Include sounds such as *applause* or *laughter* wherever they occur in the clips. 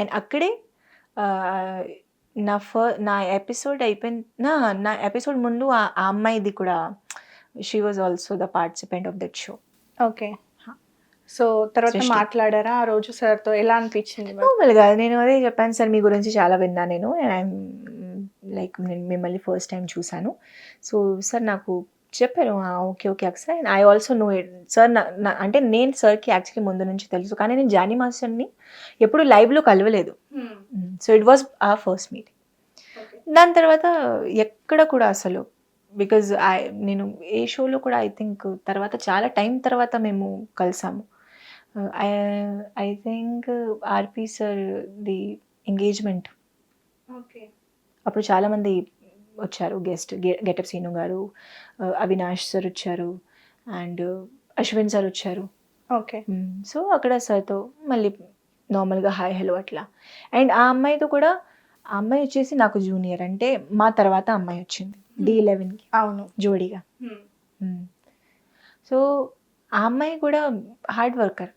And అక్కడే నా for నా ఎపిసోడ్ అయిపోయిన నా నా ఎపిసోడ్ ముందు ఆ అమ్మాయిది కూడా she was also the participant of that show okay. So తర్వాత. మాట్లాడారా ఆ రోజు సార్తో? ఎలా అనిపించింది? నార్మల్గా నేను అదే చెప్పాను సార్ మీ గురించి చాలా విన్నా నేను. అండ్ లైక్ నేను మిమ్మల్ని ఫస్ట్ టైం చూశాను సో సార్ నాకు చెప్పారు okay okay Akbar and I also know it sir అంటే నేను సార్కి యాక్చువల్లీ ముందు నుంచి తెలుసు. కానీ నేను జానీ మాస్టర్ని ఎప్పుడు లైవ్లో కలవలేదు. So it was a first meeting దాని తర్వాత ఎక్కడ కూడా అసలు బికాజ్ ఐ నేను ఏ షోలో కూడా ఐ థింక్ తర్వాత చాలా టైం తర్వాత మేము కలిసాము. I think RP sir the engagement అప్పుడు చాలామంది వచ్చారు గెస్ట్ గెటప్ సీను గారు అవినాష్ సార్ వచ్చారు అండ్ అశ్విన్ సార్ వచ్చారు. ఓకే. సో అక్కడ సార్తో మళ్ళీ నార్మల్గా హాయ్ హలో అట్లా. అండ్ ఆ అమ్మాయితో కూడా ఆ అమ్మాయి వచ్చేసి నాకు జూనియర్ అంటే మా తర్వాత అమ్మాయి వచ్చింది డి లెవెన్కి అవును. జోడీగా. సో ఆ అమ్మాయి కూడా హార్డ్ వర్కర్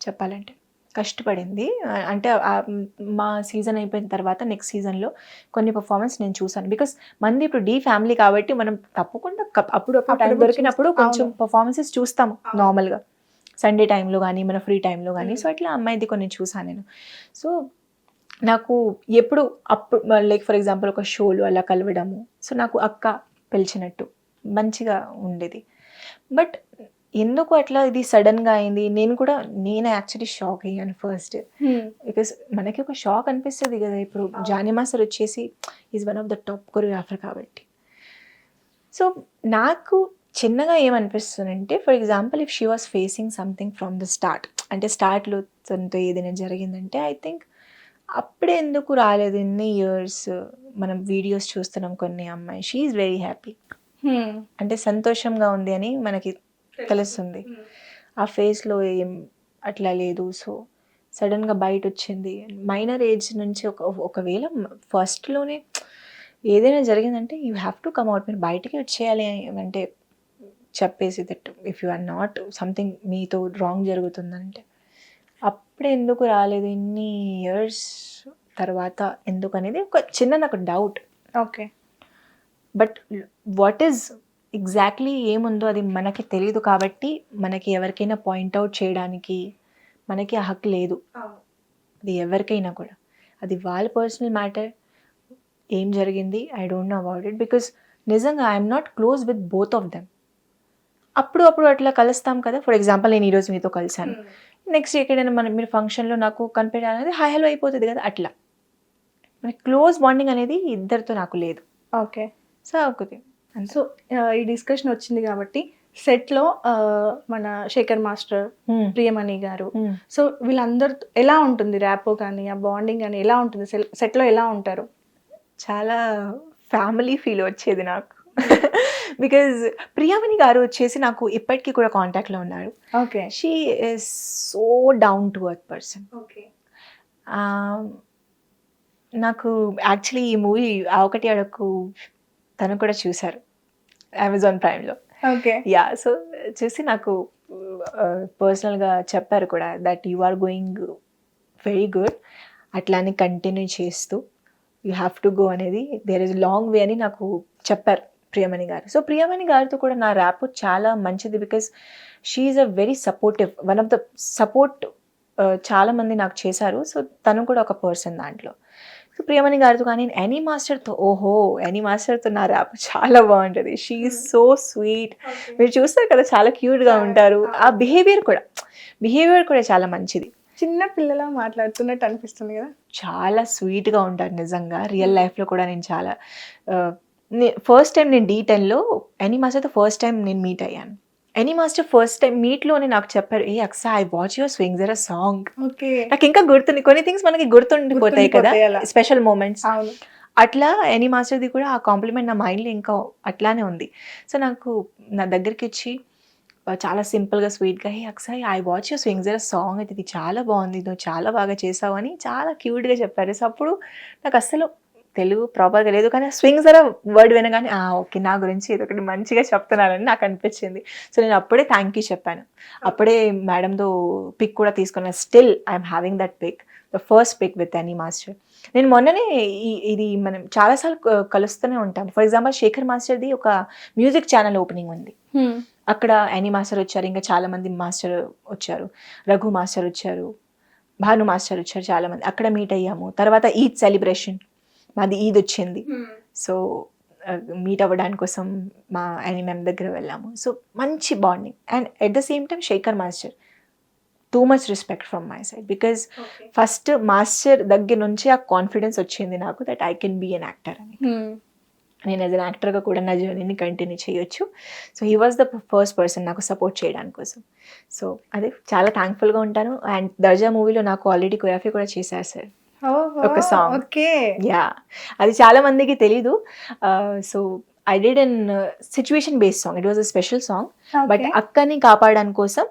చెప్పాలంటే. కష్టపడింది అంటే మా సీజన్ అయిపోయిన తర్వాత నెక్స్ట్ సీజన్లో కొన్ని పర్ఫార్మెన్స్ నేను చూసాను బికాస్ మంది ఇప్పుడు డీ ఫ్యామిలీ కాబట్టి మనం తప్పకుండా అప్పుడప్పుడు టైం దొరికినప్పుడు చూస్తాం. కొంచెం. పర్ఫార్మెన్సెస్ చూస్తాము అవును. నార్మల్గా సండే టైంలో కానీ మన ఫ్రీ టైంలో కానీ. సో అట్లా అమ్మాయిది కొన్ని చూసాను నేను సో నాకు ఎప్పుడు అప్పుడు లైక్ ఫర్ ఎగ్జాంపుల్ ఒక షోలు అలా కలవడము సో నాకు అక్క పిలిచినట్టు మంచిగా ఉండేది బట్ ఎందుకు అట్లా ఇది సడన్గా అయింది? నేను కూడా నేను యాక్చువల్లీ షాక్ అయ్యాను ఫస్ట్ బికాస్ మనకి ఒక షాక్ అనిపిస్తుంది కదా ఇప్పుడు. జానీ మాస్టర్ వచ్చేసి is one of the top choreographer కాబట్టి. సో నాకు చిన్నగా ఏమనిపిస్తుందంటే for example if she was facing something from the start అంటే స్టార్ట్లో తనతో ఏదైనా జరిగిందంటే ఐ థింక్ అప్పుడే ఎందుకు రాలేదు? ఇన్ని ఇయర్స్ మనం వీడియోస్ చూస్తున్నాం కొన్ని అమ్మాయి. షీ ఈజ్ వెరీ హ్యాపీ అంటే సంతోషంగా ఉంది అని మనకి తెలుస్తుంది ఆ ఫేస్లో ఏం అట్లా లేదు. సో సడన్గా బయట వచ్చింది మైనర్ ఏజ్ నుంచి ఒక ఒకవేళ ఫస్ట్లోనే ఏదైనా జరిగిందంటే you have to come out. మీరు బయటికి వచ్చేయాలి అంటే చెప్పేసి that if you are not something మీతో రాంగ్ జరుగుతుందంటే. అప్పుడే ఎందుకు రాలేదు? ఇన్ని ఇయర్స్ తర్వాత ఎందుకు అనేది ఒక చిన్న నాకు doubt. Okay. But what is exactly ఏముందో అది మనకి తెలియదు కాబట్టి మనకి ఎవరికైనా పాయింట్అవుట్ చేయడానికి మనకి ఆ హక్కు లేదు. అది ఎవరికైనా కూడా. అది వాళ్ళ పర్సనల్ మ్యాటర్ ఏం జరిగింది? I don't know about it because నిజంగా I'm not close with both of them అప్పుడు అప్పుడు అట్లా కలుస్తాం కదా. ఫర్ ఎగ్జాంపుల్ నేను ఈరోజు మీతో కలిశాను. నెక్స్ట్ ఎక్కడైనా మన మీరు ఫంక్షన్లో నాకు కనిపెట్టాలనేది హాయ్ హలో అయిపోతుంది కదా. అట్లా. మన క్లోజ్ బాండింగ్ అనేది ఇద్దరితో నాకు లేదు. ఓకే సో ఒకటి సో ఈ డిస్కషన్ వచ్చింది కాబట్టి సెట్లో మన శేఖర్ మాస్టర్ ప్రియమణి గారు. సో వీళ్ళందరూ ఎలా ఉంటుంది ర్యాపో కానీ ఆ బాండింగ్ కానీ ఎలా ఉంటుంది? సెట్లో ఎలా ఉంటారు? చాలా ఫ్యామిలీ ఫీల్ వచ్చేది నాకు. *laughs* బికాజ్ ప్రియామణి గారు వచ్చేసి నాకు ఇప్పటికీ కూడా కాంటాక్ట్లో ఉన్నారు. Okay. She is so down to earth person okay. నాకు యాక్చువల్లీ ఈ మూవీ ఒకటి అడకు తను కూడా చూశారు. అమెజాన్ ప్రైమ్లో ఓకే యా సో చూసి నాకు పర్సనల్గా చెప్పారు కూడా that you are going very good అట్లానే కంటిన్యూ చేస్తూ యూ హ్యావ్ టు గో అనేది దేర్ ఇస్ లాంగ్ వే అని నాకు చెప్పారు ప్రియమణి గారు. సో ప్రియమణి గారితో కూడా నా ర్యాప్ చాలా మంచిది because she's a very supportive one of the support చాలా మంది నాకు చేశారు. సో తను కూడా ఒక పర్సన్ దాంట్లో. సో ప్రియమణి గారితో కానీ ఎనీ మాస్టర్తో ఓహో ఎనీ మాస్టర్తో నా ర్యాప్ చాలా బాగుంటుంది. షీ సో స్వీట్ మీరు చూస్తారు కదా చాలా క్యూట్గా ఉంటారు. ఆ బిహేవియర్ కూడా బిహేవియర్ కూడా చాలా మంచిది. చిన్న పిల్లలా మాట్లాడుతున్నట్టు అనిపిస్తుంది కదా? చాలా స్వీట్గా ఉంటారు నిజంగా. రియల్ లైఫ్లో కూడా నేను చాలా ఫస్ట్ టైం నేను డీ టెన్లో ఎనీ మాస్టర్తో ఫస్ట్ టైం నేను మీట్ అయ్యాను. ఎనీ మాస్టర్ ఫస్ట్ టైం మీట్లోనే నాకు చెప్పారు hey Aksa I watch your swings R song నాకు ఇంకా గుర్తుంది కొన్ని థింగ్స్ మనకి గుర్తుండిపోతాయి కదా. స్పెషల్ మూమెంట్స్ అట్లా ఎనీ మాస్టర్ది కూడా ఆ కాంప్లిమెంట్ నా మైండ్లో ఇంకా అట్లానే ఉంది. సో నాకు నా దగ్గరికి వచ్చి ఆ, చాలా సింపుల్గా స్వీట్గా hey Aksa I watch you swings R song అయితే ఇది చాలా బాగుంది నువ్వు చాలా బాగా చేసావు అని చాలా క్యూట్గా చెప్పారు. సో అప్పుడు నాకు అస్సలు తెలుగు ప్రాపర్గా లేదు. కానీ స్వింగ్స్ అర వర్డ్ వినగానే "ఆ, ఓకే నా గురించి ఇది ఒకటి మంచిగా చెప్తున్నారని నాకు అనిపించింది. సో నేను అప్పుడే థ్యాంక్ యూ చెప్పాను. అప్పుడే మేడంతో పిక్ కూడా తీసుకున్నాను still I'm having that pic the first pic with Annie master నేను మొన్ననే ఇది మనం చాలాసార్లు కలుస్తూనే ఉంటాం. ఫర్ ఎగ్జాంపుల్ శేఖర్ మాస్టర్ది ఒక మ్యూజిక్ ఛానల్ ఓపెనింగ్ ఉంది. అక్కడ యానీ మాస్టర్ వచ్చారు ఇంకా చాలా మంది మాస్టర్ వచ్చారు. రఘు మాస్టర్ వచ్చారు భాను మాస్టర్ వచ్చారు చాలా మంది. అక్కడ మీట్ అయ్యాము. తర్వాత ఈద్ సెలబ్రేషన్ మాది ఈద్ వచ్చింది సో మీట్ అవ్వడానికి కోసం మా యానీ మ్యామ్ దగ్గర వెళ్ళాము. సో మంచి bonding and at the same time Shekhar master too much respect from my side because first master దగ్గర నుంచి ఆ కాన్ఫిడెన్స్ వచ్చింది నాకు that I can be an actor అని. నేను యాజ్ అన్ యాక్టర్గా కూడా నా జర్నీని కంటిన్యూ చేయొచ్చు. So he was the first person నాకు సపోర్ట్ చేయడానికి కోసం. సో అదే చాలా థ్యాంక్ఫుల్గా ఉంటాను. అండ్ దర్జా మూవీలో నాకు ఆల్రెడీ కొరియోగ్రఫీ కూడా చేశారు సార్ ఒక song. ఓకే. యా అది చాలా మందికి తెలీదు. So I did an situation based song it was a special song but అక్కని కాపాడడానికి కోసం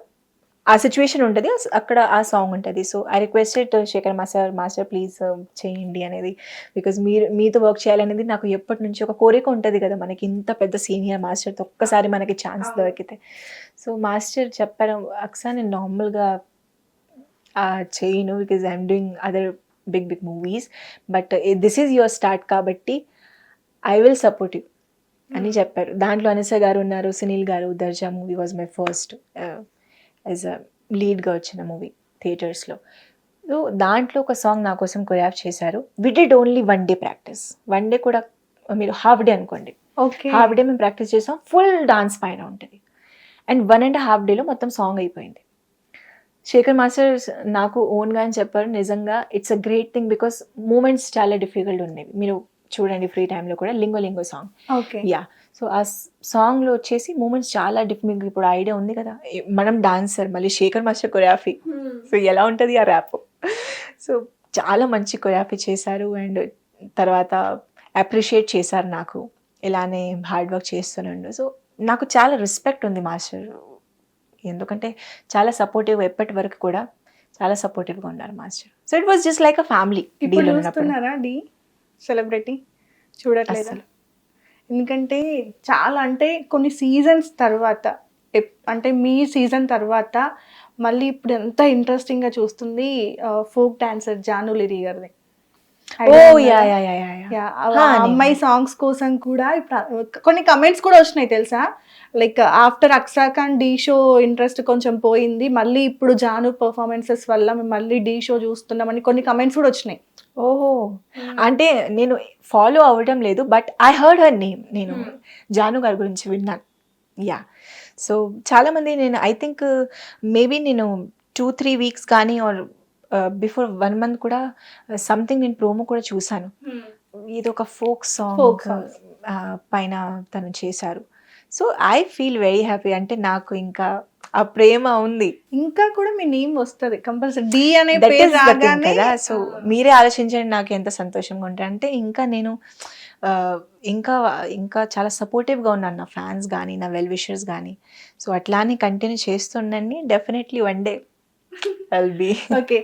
ఆ సిచ్యువేషన్ ఉంటుంది. అక్కడ ఆ సాంగ్ ఉంటుంది. So I requested Shekhar master master please చేయండి అనేది. బికాజ్ మీరు మీతో వర్క్ చేయాలనేది నాకు ఎప్పటి నుంచి ఒక కోరిక ఉంటుంది కదా మనకి. ఇంత పెద్ద సీనియర్ మాస్టర్తో ఒక్కసారి మనకి ఛాన్స్. దొరికితే. సో మాస్టర్ చెప్పడం అక్సా నేను నార్మల్గా చేయను. Because I'm doing other big big movies but this is your start కాబట్టి ఐ విల్ సపోర్ట్ యూ అని చెప్పారు. దాంట్లో అనిస గారు ఉన్నారు Sunil garu Darja movie was my first as a లీడ్గా వచ్చిన మూవీ థియేటర్స్లో సో దాంట్లో ఒక సాంగ్ నా కోసం కొరియాఫ్ చేశారు. We did only one day practice one day కూడా మీరు హాఫ్ డే అనుకోండి. ఓకే హాఫ్ డే మేము ప్రాక్టీస్ చేసాం. ఫుల్ డాన్స్ పైన ఉంటుంది. అండ్ వన్ అండ్ హాఫ్ డేలో మొత్తం సాంగ్ అయిపోయింది. శేఖర్ మాస్టర్ నాకు ఓన్గా అని చెప్పారు నిజంగా. It's a great thing because moments చాలా డిఫికల్ట్ ఉండేవి. మీరు చూడండి ఫ్రీ టైంలో కూడా lingo lingo song okay. Yeah so ఆ సాంగ్లో వచ్చేసి మూమెంట్స్ చాలా డిఫ్ మీకు ఇప్పుడు ఐడియా ఉంది కదా. మనం డాన్సర్ మళ్ళీ శేఖర్ మాస్టర్ కొరియాఫీ సో ఎలా ఉంటుంది ఆ ర్యాప్ సో చాలా మంచి కొరియాఫీ చేశారు అండ్ తర్వాత అప్రిషియేట్ చేశారు నాకు. ఇలానే హార్డ్ వర్క్ చేస్తున్నాడు. సో నాకు చాలా రెస్పెక్ట్ ఉంది మాస్టర్. ఎందుకంటే చాలా సపోర్టివ్ ఎప్పటి వరకు కూడా చాలా సపోర్టివ్గా ఉన్నారు master. So it was just like a family ఇప్పుడు చూస్తున్నారా డి? సెలబ్రిటీ చూడట్లేదా. ఎందుకంటే చాలా అంటే కొన్ని సీజన్స్ తర్వాత అంటే మీ సీజన్ తర్వాత మళ్ళీ ఇప్పుడు ఎంత ఇంట్రెస్టింగ్గా చూస్తుంది ఫోక్ డాన్సర్ జాను లిరి గారిది. Oh? Yeah yeah yeah yeah అమ్మాయి సాంగ్స్ కోసం కూడా కొన్ని కమెంట్స్ కూడా వచ్చినాయి తెలుసా? Like after Aksa Khan Dhee show interest కొంచెం పోయింది మళ్ళీ ఇప్పుడు జాను పర్ఫార్మెన్సెస్ వల్ల మేము మళ్ళీ డీ షో చూస్తున్నామని కొన్ని కమెంట్స్ కూడా వచ్చినాయి. ఓహో. అంటే నేను ఫాలో అవ్వడం లేదు but I heard her name నేను Hmm. జాను గారి గురించి విన్నాను యా సో చాలామంది నేను ఐ థింక్ మేబీ నేను టూ త్రీ వీక్స్ కానీ ఆర్ బిఫోర్ వన్ మంత్ కూడా సంథింగ్ నేను ప్రోమో కూడా చూశాను. ఇది ఒక ఫోక్ సాంగ్. పైన తను చేశారు. So I feel very happy అంటే నాకు ఇంకా ఆ ప్రేమ ఉంది. ఇంకా కూడా మీ నేమ్ వస్తుంది కంపల్సరీ డి అనే పేరు కదా. సో మీరే ఆలోచించండి నాకు ఎంత సంతోషంగా ఉంటాయి అంటే ఇంకా నేను ఇంకా ఇంకా చాలా సపోర్టివ్గా ఉన్నాను. నా ఫ్యాన్స్ కానీ నా వెల్ విషర్స్ కానీ సో అట్లానే continue చేస్తుండండి. Definitely one day I'll be okay